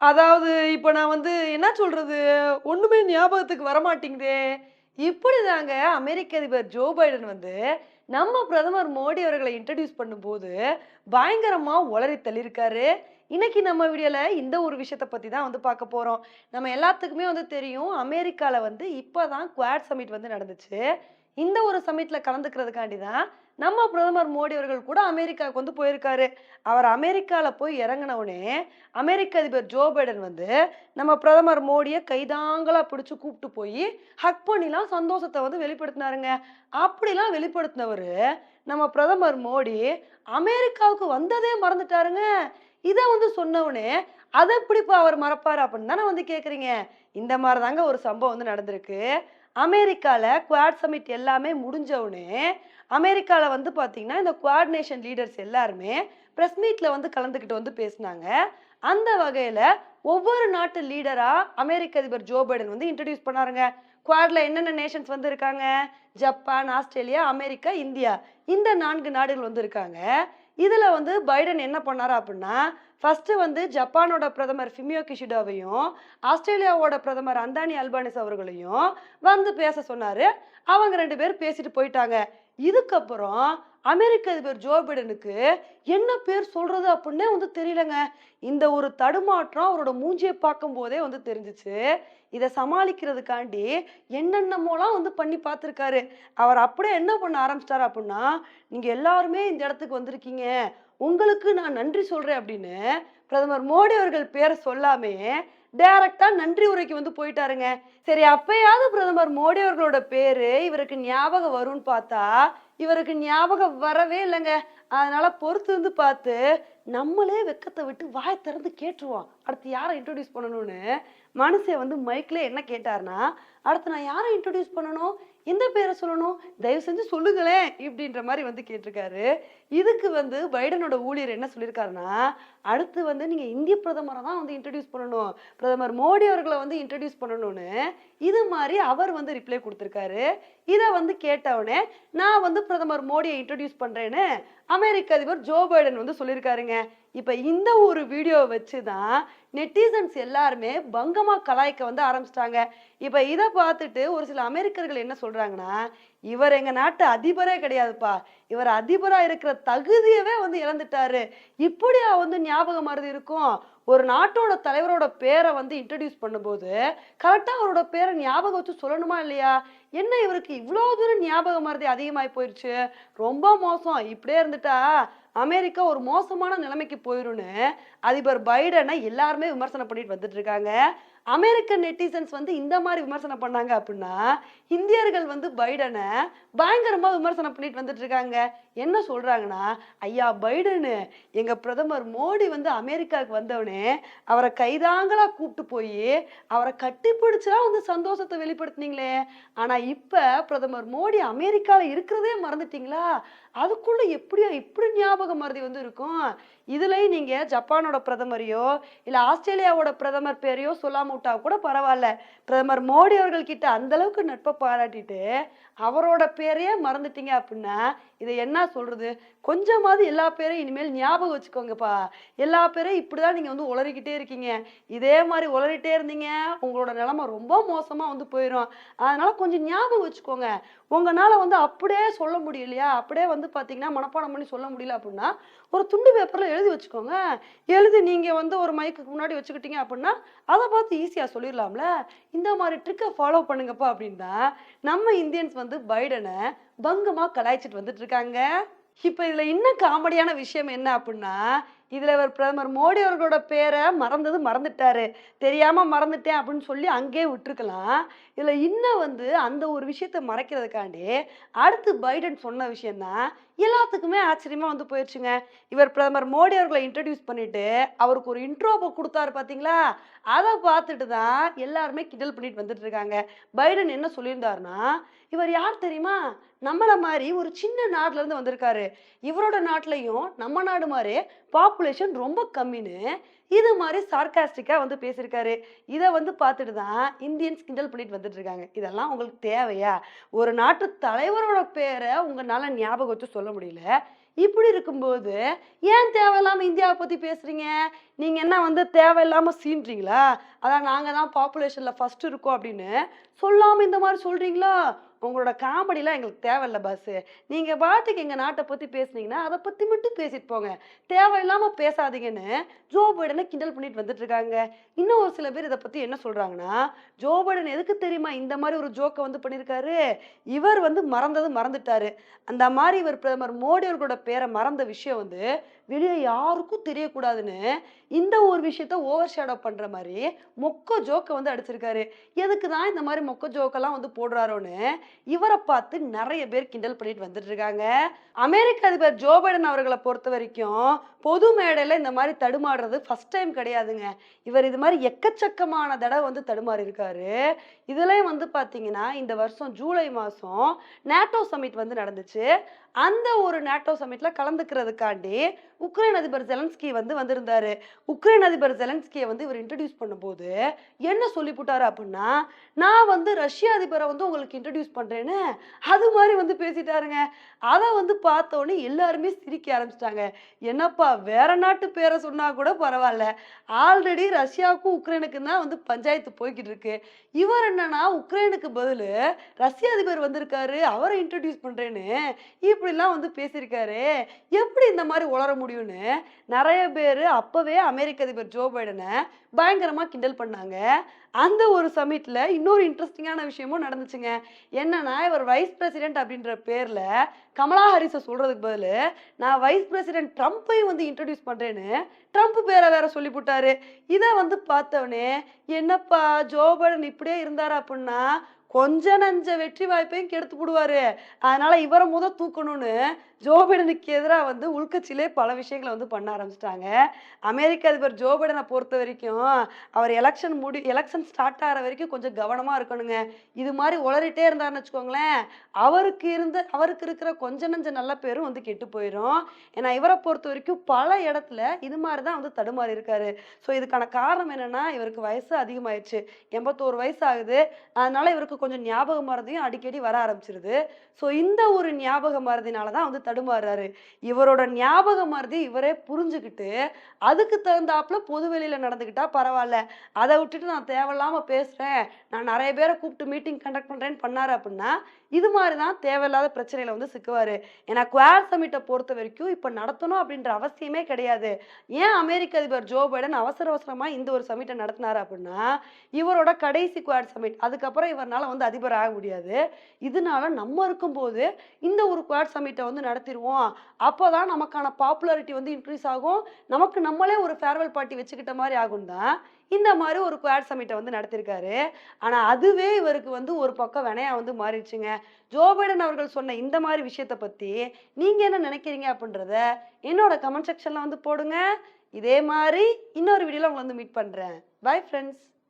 அதாவது இப்போ நான் வந்து என்ன சொல்கிறது ஒன்றுமே ஞாபகத்துக்கு வரமாட்டேங்குதே! இப்படிதாங்க அமெரிக்க அதிபர் ஜோ பைடன் வந்து, நம்ம பிரதமர் மோடி அவர்களை இன்ட்ரடியூஸ் பண்ணும்போது, பயங்கரமாக உளறி தள்ளியிருக்காரு. இன்னைக்கு நம்ம வீடியோவில் இந்த ஒரு விஷயத்த பற்றி தான் வந்து பார்க்க போகிறோம் நம்ம எல்லாத்துக்குமே வந்து தெரியும், அமெரிக்காவில் வந்து இப்போ தான் குவாட் சமிட் வந்து நடந்துச்சு. இந்த ஒரு சமிட்டில் கலந்துக்கிறதுக்காண்டி தான், நம்ம பிரதமர் மோடி அவர்கள் கூட அமெரிக்காவுக்கு வந்து போயிருக்காரு. அவர் அமெரிக்காவில் போய் இறங்கினவுடனே அமெரிக்க அதிபர் ஜோ பைடன் வந்து, நம்ம பிரதமர் மோடியை கைதாங்களாக பிடிச்சி கூப்பிட்டு போய் ஹக் பண்ணிலாம் சந்தோஷத்தை வந்து வெளிப்படுத்தினாருங்க. அப்படிலாம் வெளிப்படுத்தினவர் நம்ம பிரதமர் மோடி, அமெரிக்காவுக்கு வந்ததே மறந்துட்டாருங்க. இதை வந்து சொன்ன அதை "அத எப்படிப்பா அவர் மறப்பார் அப்படின்னு தானே வந்து கேட்குறீங்க இந்த மாதிரி தாங்க ஒரு சம்பவம் வந்து நடந்திருக்கு. அமெரிக்காவில் குவாட் சமிட் எல்லாமே முடிஞ்சவுடனே அமெரிக்காவில் வந்து பார்த்திங்கன்னா இந்த குவாட் லீடர்ஸ் எல்லாருமே ப்ரெஸ் மீட்டில் வந்து கலந்துக்கிட்டு வந்து பேசுனாங்க. அந்த வகையில் ஒவ்வொரு நாட்டு லீடராக அமெரிக்க அதிபர் ஜோ பைடன் வந்து இன்ட்ரடியூஸ் பண்ணாருங்க. குவாட்ல என்னென்ன நேஷன்ஸ் வந்து இருக்காங்க? Japan, Australia, America, India. இந்த நான்கு நாடுகள் வந்து இருக்காங்க. இதில் வந்து பைடன் என்ன பண்ணார் அப்படின்னா, ஃபஸ்ட்டு வந்து ஜப்பானோட பிரதமர் ஃபிமியோ கிஷிடாவையும், ஆஸ்திரேலியாவோட பிரதமர் அந்தானி அல்பானிஸ் அவர்களையும் வந்து பேச சொன்னார் அவங்க ரெண்டு பேரும் பேசிட்டு போயிட்டாங்க. இதுக்கப்புறம் அமெரிக்க அதிபர் ஜோ பைடனுக்கு என்ன பேர் சொல்றது அப்படின்னே வந்து தெரியலங்க. இந்த ஒரு தடுமாற்றம் அவரோட மூஞ்சிய பார்க்கும்போதே வந்து தெரிஞ்சிச்சு இதை சமாளிக்கிறதுக்காண்டி என்னென்னமோலாம் வந்து பண்ணி பார்த்துருக்காரு அவர் அப்படியே என்ன பண்ண ஆரம்பிச்சிட்டாரு அப்படின்னா, "நீங்க எல்லாருமே இந்த இடத்துக்கு வந்திருக்கீங்க. உங்களுக்கு நான் நன்றி சொல்றேன்" அப்படின்னு பிரதமர் மோடி அவர்கள் பேரை சொல்லாமே டைரக்டா நன்றி உரைக்கு வந்து போயிட்டாருங்க. சரி அப்பயாவது பிரதமர் மோடி அவர்களோட பேரு இவருக்கு ஞாபகம் வரும்னு பார்த்தா, இவருக்கு ஞாபகம் வரவே இல்லைங்க அதனால பொறுத்து இருந்து பார்த்து, நம்மளே வெக்கத்தை விட்டு வாய திறந்து கேட்டுருவோம். அடுத்து யாரை இன்ட்ரோடியூஸ் பண்ணணும்னு, மனுஷன் வந்து மைக்ல என்ன கேட்டாருன்னா, "அடுத்து நான் யாரை இன்ட்ரடியூஸ் பண்ணணும்? எந்த பேரை சொல்லணும்? தயவு செஞ்சு சொல்லுங்களேன்" இப்படின்ற மாதிரி வந்து கேட்டிருக்காரு. இதுக்கு வந்து பைடனோட ஊழியர் என்ன சொல்லியிருக்காருன்னா, "அடுத்து வந்து நீங்கள் இந்திய பிரதமரை தான் வந்து இன்ட்ரடியூஸ் பண்ணணும். பிரதமர் மோடி அவர்களை வந்து இன்ட்ரடியூஸ் பண்ணணும்னு" இது மாதிரி அவர் வந்து ரிப்ளை கொடுத்துருக்காரு இதை வந்து கேட்டவுடனே "நான் வந்து பிரதமர் மோடியை இன்ட்ரடியூஸ் பண்ணுறேன்னு அமெரிக்க அதிபர் ஜோ பைடன் வந்து சொல்லியிருக்காருங்க. இப்போ இந்த ஒரு வீடியோவை வச்சு தான் நெட்டிசன்ஸ் எல்லாருமே பங்கமாக கலாய்க்க வந்து ஆரம்பிச்சிட்டாங்க இப்போ இதை பார்த்துட்டு ஒரு சில அமெரிக்கர்கள் என்ன சொல்றாங்கன்னா, "இவர் எங்க நாட்டு அதிபரே கிடையாதுப்பா. இவர் அதிபரா இருக்கிற தகுதியவே வந்து இழந்துட்டாரு. இப்படியா வந்து ஞாபகம் மருது இருக்கும்? ஒரு நாட்டோட தலைவரோட பேரை வந்து இன்ட்ரடியூஸ் பண்ணும்போது, கரெக்டாக அவரோட பேரை ஞாபகம் வச்சு சொல்லணுமா இல்லையா? என்ன இவருக்கு இவ்வளோ தூரம் ஞாபக மறதி அதிகமாயி போயிடுச்சு ரொம்ப மோசம். இப்படியே இருந்துட்டா அமெரிக்கா ஒரு மோசமான நிலைமைக்கு போயிடும்னு அதிபர் பைடனை எல்லாருமே விமர்சனம் பண்ணிட்டு வந்துட்டு இருக்காங்க. அமெரிக்கன் நெட்டிசன்ஸ் வந்து இந்த மாதிரி விமர்சனம் பண்ணாங்க அப்படின்னா, இந்தியர்கள் வந்து பைடனை பயங்கரமா விமர்சனம் பண்ணிட்டு வந்துட்டு இருக்காங்க. என்ன சொல்றாங்கன்னா, "ஐயா பைடனு, எங்க பிரதமர் மோடி வந்து அமெரிக்காவுக்கு வந்தவுடனே, கைதாங்களா கூப்பிட்டு போய் அவரை கட்டி பிடிச்சலாம் வந்து சந்தோஷத்தை வெளிப்படுத்துனீங்களே. ஆனா இப்ப பிரதமர் மோடி அமெரிக்கால இருக்கிறதே மறந்துட்டீங்களா? அதுக்குள்ள எப்படியோ இப்படி ஞாபகம் மருதி வந்து இருக்கும்? இதுலயும் நீங்க ஜப்பானோட பிரதமரையோ, இல்ல ஆஸ்திரேலியாவோட பிரதமர் பேரையோ சொல்லாம விட்டா கூட பரவாயில்ல பிரதமர் மோடி அவர்கள் கிட்ட அந்த அளவுக்கு பாராட்டிட்டு, அவரோட பேரையே மறந்துட்டீங்க அப்படின்னா, இதை என்ன சொல்றது? கொஞ்சமாவது எல்லா பேரையும் இனிமேல் ஞாபகம் வச்சுக்கோங்கப்பா. எல்லா பேரையும் இப்படிதான் நீங்க வந்து உளறிக்கிட்டே இருக்கீங்க. இதே மாதிரி உளறிட்டே இருந்தீங்க, உங்களோட நிலைமை ரொம்ப மோசமா வந்து போயிடும் அதனால கொஞ்சம் ஞாபகம் வச்சுக்கோங்க. உங்களால வந்து அப்படியே சொல்ல முடியலையா? அப்படியே வந்து பார்த்தீங்கன்னா, மனப்பாடம் பண்ணி சொல்ல முடியல அப்படின்னா, ஒரு துண்டு பேப்பர்ல எழுதி வச்சுக்கோங்க. எழுதி நீங்க வந்து ஒரு மைக்கு முன்னாடி வச்சுக்கிட்டீங்க அப்படின்னா, அதை பார்த்து ஈஸியா சொல்லிடலாம்ல இந்த மாதிரி ட்ரிக்கை ஃபாலோ பண்ணுங்கப்பா அப்படின்னா நம்ம இந்தியன்ஸ் வந்து வந்து பைடனை பங்கமா கலாய்ச்சிட்டு வந்துட்டு இருக்காங்க. இப்ப இதுல இன்னும் காமெடியான விஷயம் என்ன அப்படின்னா, இதுல இவர் பிரதமர் மோடி அவர்களோட பேரை மறந்தது மறந்துட்டாரு. தெரியாம மறந்துட்டேன் அப்படின்னு சொல்லி அங்கேயே விட்டுருக்கலாம். இதுல இன்னும் வந்து அந்த ஒரு விஷயத்த மறைக்கிறதுக்காண்டி, அடுத்து பைடன் சொன்ன விஷயம்தான் எல்லாத்துக்குமே ஆச்சரியமா வந்து போயிடுச்சுங்க இவர் பிரதமர் மோடி அவர்களை இன்ட்ரடியூஸ் பண்ணிட்டு, அவருக்கு ஒரு இன்ட்ரோவை கொடுத்தாரு பார்த்தீங்களா? அதை பார்த்துட்டு தான் எல்லாருமே கிண்டல் பண்ணிட்டு வந்துட்டு இருக்காங்க. பைடன் என்ன சொல்லியிருந்தாருன்னா, "இவர் யார் தெரியுமா? நம்மளை மாதிரி ஒரு சின்ன நாட்டுல இருந்து வந்திருக்காரு. இவரோட நாட்டிலையும் நம்ம நாடு மாதிரி பாப்புலேஷன் ரொம்ப கம்மின்னு" இது மாதிரி சார்காஸ்டிக்காக வந்து பேசியிருக்காரு. இதை வந்து பார்த்துட்டு தான் இந்தியன்ஸ் கிண்டல் பண்ணிட்டு வந்துட்டு இருக்காங்க. இதெல்லாம் உங்களுக்கு தேவையா? ஒரு நாட்டு தலைவரோட பேரை உங்களால் ஞாபகம் வச்சு சொல்ல முடியல. இப்படி இருக்கும்போது ஏன் தேவையில்லாமல் இந்தியாவை பற்றி பேசுகிறீங்க நீங்கள் என்ன வந்து தேவையில்லாமல் சீன்றீங்களா அதான் நாங்கள் தான் பாப்புலேஷனில் ஃபஸ்ட்டு இருக்கோம் அப்படின்னு சொல்லாமல் இந்த மாதிரி சொல்கிறீங்களா உங்களோட காமெடிலாம் எங்களுக்கு தேவையில்ல பாஸ் நீங்கள் பாட்டுக்கு எங்கள் நாட்டை பற்றி பேசுனீங்கன்னா அதை பற்றி மட்டும் பேசிட்டு போங்க. தேவையில்லாமல் பேசாதீங்கன்னு ஜோ பைடனை கிண்டல் பண்ணிட்டு வந்துட்டு இருக்காங்க இன்னும் ஒரு சில பேர் இதை பற்றி என்ன சொல்கிறாங்கன்னா ஜோ பைடன் எதுக்கு தெரியுமா இந்த மாதிரி ஒரு ஜோக்கை வந்து பண்ணியிருக்காரு? இவர் வந்து மறந்தது மறந்துட்டாரு. அந்த மாதிரி இவர் பிரதமர் மோடி அவர்களோட பேரை மறந்த விஷயம் வந்து வெளியே யாருக்கும் தெரியக்கூடாதுன்னு இந்த ஒரு விஷயத்த ஓவர் ஷேடோ பண்ணுற மாதிரி மொக்க ஜோக்கை வந்து அடிச்சிருக்காரு. எதுக்கு தான் இந்த மாதிரி மொக்க ஜோக்கெல்லாம் வந்து போடுறாரோன்னு இவரை பார்த்து நிறைய பேர் கிண்டல் பண்ணிட்டு வந்துட்டு இருக்காங்க. அமெரிக்க அதிபர் ஜோ பைடன் அவர்களை பொறுத்த வரைக்கும் பொது மேடையில் இந்த மாதிரி தடுமாறுறது ஃபர்ஸ்ட் டைம் கிடையாதுங்க. இவர் இது மாதிரி எக்கச்சக்கமான தடவை வந்து தடுமாறி இருக்காரு. இதுலயும் வந்து பார்த்தீங்கன்னா இந்த வருஷம் ஜூலை மாதம் நேட்டோ சமிட் வந்து நடந்துச்சு. அந்த ஒரு நேட்டோ சமிட்ல கலந்துக்கிறதுக்காண்டி உக்ரைன் அதிபர் ஜெலன்ஸ்கி வந்து வந்திருந்தாரு. உக்ரைன் அதிபர் ஜெலன்ஸ்கியை வந்து இவர் இன்ட்ரடியூஸ் பண்ணும்போது என்ன சொல்லிவிட்டாரு அப்படின்னா நான் வந்து ரஷ்ய அதிபரை வந்து உங்களுக்கு இன்ட்ரடியூஸ் பண்றேன்னு அது மாதிரி வந்து பேசிட்டாருங்க. அதை வந்து பார்த்தோன்னே எல்லாருமே சிரிக்க ஆரம்பிச்சிட்டாங்க. என்னப்பா வேற நாட்டு பேரை சொன்னா கூட பரவாயில்ல ஆல்ரெடி ரஷ்யாவுக்கும் உக்ரைனுக்கும் தான் வந்து பஞ்சாயத்து போய்கிட்டு இருக்கு இவர் என்னன்னா உக்ரைனுக்கு பதில் ரஷ்ய அதிபர் வந்திருக்காரு அவரை இன்ட்ரடியூஸ் பண்றேன்னு இப்படிலாம் வந்து பேசியிருக்காரு. எப்படி இந்த மாதிரி உளர முடியும்னு நிறைய பேர் அப்போவே அமெரிக்க அதிபர் ஜோ பைடனை பயங்கரமாக கிண்டல் பண்ணாங்க. அந்த ஒரு சமிட்டில் இன்னொரு இன்ட்ரெஸ்டிங்கான விஷயமும் நடந்துச்சுங்க. என்னன்னா இவர் வைஸ் பிரசிடென்ட் அப்படின்ற பேரில் கமலா ஹாரிஸை சொல்கிறதுக்கு பதில் நான் வைஸ் பிரசிடென்ட் ட்ரம்ப்பையும் வந்து இன்ட்ரடியூஸ் பண்ணுறேன்னு ட்ரம்ப் பேரை வேற சொல்லி போட்டாரு. இதை வந்து பார்த்தவனே என்னப்பா ஜோ பைடன் இப்படியே இருந்தார் அப்படின்னா கொஞ்ச நஞ்ச வெற்றி வாய்ப்பையும் கெடுத்து போடுவாரு. அதனால இவரை முத தூக்கணும்னு ஜோ பைடனுக்கு எதிராக வந்து உள்கட்சியிலே பல விஷயங்களை வந்து பண்ண ஆரம்பிச்சிட்டாங்க. அமெரிக்க அதிபர் ஜோ பைடனை பொறுத்த வரைக்கும் அவர் எலெக்ஷன் முடி எலெக்ஷன் ஸ்டார்ட் ஆகிற வரைக்கும் கொஞ்சம் கவனமாக இருக்கணுங்க. இது மாதிரி உளறிட்டே இருந்தாருன்னு வச்சுக்கோங்களேன் அவருக்கு இருந்த அவருக்கு இருக்கிற கொஞ்ச நஞ்ச நல்ல பேரும் வந்து கெட்டு போயிடும் ஏன்னா இவரை பொறுத்த வரைக்கும் பல இடத்துல இது மாதிரி தான் வந்து தடுமாறி இருக்காரு. ஸோ இதுக்கான காரணம் என்னன்னா இவருக்கு வயசு அதிகமாயிடுச்சு. எண்பத்தோரு வயசு ஆகுது. அதனால இவருக்கு கொஞ்சம் ஞாபகம் மறதியும் அடிக்கடி வர ஆரம்பிச்சிருது. ஸோ இந்த ஒரு ஞாபக மறதினால தான் வந்து தடுமாறுறாரு. இவரோட ஞாபக மருதி இவரே புரிஞ்சுக்கிட்டு அதுக்கு தகுந்தாப்புல பொது வெளியில் நடந்துக்கிட்டா பரவாயில்ல. அதை விட்டுட்டு நான் தேவையில்லாம பேசுறேன். நான் நிறைய பேரை கூப்பிட்டு மீட்டிங் கண்டக்ட் பண்றேன்னு பண்ணாரு அப்படின்னா இது மாதிரி தான் தேவையில்லாத பிரச்சனையில வந்து சிக்குவாரு. ஏன்னா குவார் சமிட்டை பொறுத்த வரைக்கும் இப்ப நடத்தணும் அப்படின்ற அவசியமே கிடையாது. ஏன் அமெரிக்க அதிபர் ஜோ பைடன் அவசர அவசரமா இந்த ஒரு சமிட்டை நடத்தினாரு அப்படின்னா இவரோட கடைசி குவாட் சமிட் அதுக்கப்புறம் இவரால் வந்து அதிபர் ஆக முடியாது. இதனால நம்ம இருக்கும்போது இந்த ஒரு குவாட் சமிட்டை வந்து நடத்திடுவோம் அப்போதான் நமக்கான பாப்புலாரிட்டி வந்து இன்க்ரீஸ் ஆகும். நமக்கு நம்மளே ஒரு ஃபேர்வெல் பார்ட்டி வச்சுக்கிட்ட மாதிரி ஆகும் தான் இந்த மாதிரி ஒரு குவாட் சமிட்டை வந்து நடத்திருக்காரு. ஆனால் அதுவே இவருக்கு வந்து ஒரு பக்கம் வினையா வந்து மாறிடுச்சுங்க. ஜோ பைடன் அவர்கள் சொன்ன இந்த மாதிரி விஷயத்தை பற்றி நீங்கள் என்ன நினைக்கிறீங்க அப்படின்றத என்னோட கமெண்ட் செக்ஷனில் வந்து போடுங்க. இதே மாதிரி இன்னொரு வீடியோவில் உங்களை வந்து மீட் பண்ணுறேன் பை ஃப்ரெண்ட்ஸ்